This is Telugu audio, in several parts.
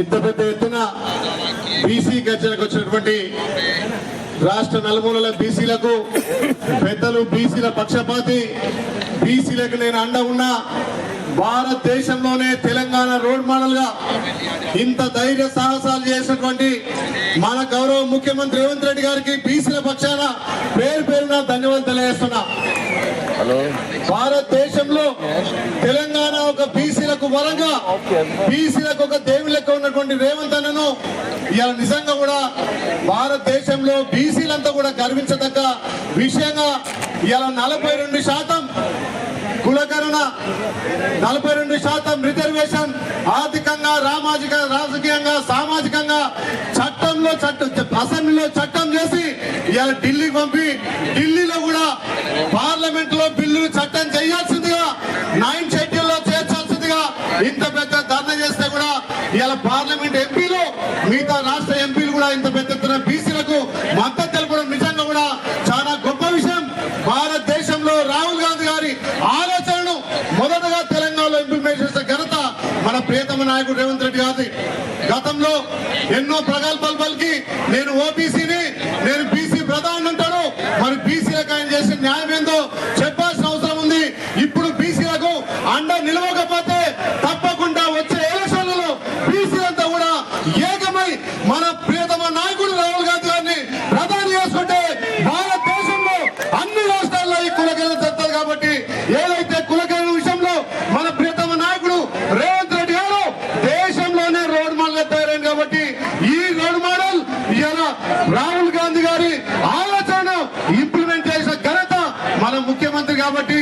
ఇంత పెద్ద ఎత్తున బీసీ గర్జనకు వచ్చినటువంటి రాష్ట్ర నలుమూలల బీసీలకు పెద్దలు బీసీల పక్షపాతి బీసీలకు నేను అండ ఉన్నా భారతదేశంలోనే తెలంగాణ రోడ్ మోడల్గా ఇంత ధైర్య సాహసాలు చేసినటువంటి మన గౌరవ ముఖ్యమంత్రి రేవంత్ రెడ్డి గారికి బీసీల పక్షాన పేరు పేరున ధన్యవాదాలు తెలియజేస్తున్నా. భారతదేశంలో తెలంగాణ ఒక బీసీలకు వరంగా బీసీలకు ఒక దేవుని లెక్క ఉన్నటువంటి రేవంత్ అన్నను ఇవాళ నిజంగా కూడా భారతదేశంలో బీసీలంతా కూడా గర్వించదగ్గ విషయంగా ఇవాళ నలభై రెండు శాతం కులకరణ నలభై రెండు శాతం రిజర్వేషన్ ఆర్థికంగా రామాజిక రాజకీయంగా సామాజికంగా చట్టంలో చట్టం అసెంబ్లీలో చట్టం చేసి ఇవాళ ఢిల్లీకి పంపి ఢిల్లీలో కూడా పార్లమెంట్లో బిల్లులు చట్టం చేయాల్సిందిగా నైన్ షెడ్యూల్లో చేర్చాల్సిందిగా ఇంత పెద్ద ధర్నా చేస్తే కూడా ఇవాళ పార్లమెంట్ ఎంపీలు మిగతా రాష్ట్ర ఎంపీలు కూడా ఇంత పెద్ద ఎత్తున బీసీలకు మద్దతు తెలపడం నిజంగా కూడా చాలా గొప్ప విషయం. భారతదేశంలో రాహుల్ గాంధీ గారి ఆలోచనను మొదటగా తెలంగాణలో ఇంప్లిమెంట్ చేసిన ఘనత మన ప్రియతమ నాయకుడు రేవంత్ రెడ్డి గారి గతంలో ఎన్నో ప్రగల్భాలు పలికి నేను ఓబీసీని నేను బీసీ ప్రధాని అంటాడు మరి బీసీలకు ఆయన చేసిన న్యాయం ఏందో చెప్పాల్సిన అవసరం ఉంది ఇప్పుడు బీసీలకు అండ నిలవకపోతే తప్పకుండా వచ్చే ఎలక్షన్లలో బీసీలంతా కూడా ఏకమై మన ప్రియతమ నాయకుడు రాహుల్ గాంధీ గారిని ప్రధాని చేసుకుంటే భారతదేశంలో అన్ని రాష్ట్రాల్లో ఈ కులగణ చెప్తారు కాబట్టి ఏదైతే కులకరణ విషయంలో మన ప్రియతమ నాయకుడు రేవంత్ రెడ్డి గారు దేశంలోనే రోడ్ మోడల్ తయారైంది కాబట్టి ఈ రోడ్ మోడల్ ఇవాళ రాహుల్ గాంధీ గారి ఆలోచన ఇంప్లిమెంట్ చేసిన ఘనత మన ముఖ్యమంత్రి కాబట్టి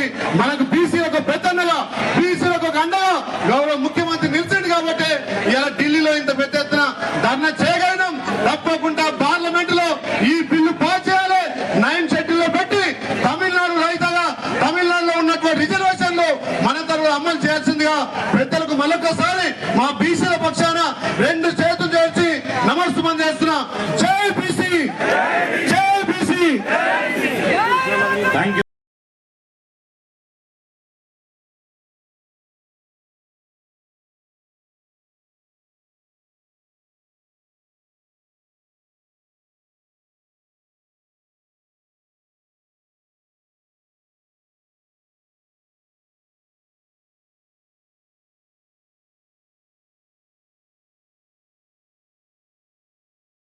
అమలు చేయాల్సిందిగా పెద్దలకు మరొకసారి మా బీసీల పక్షాన రెండు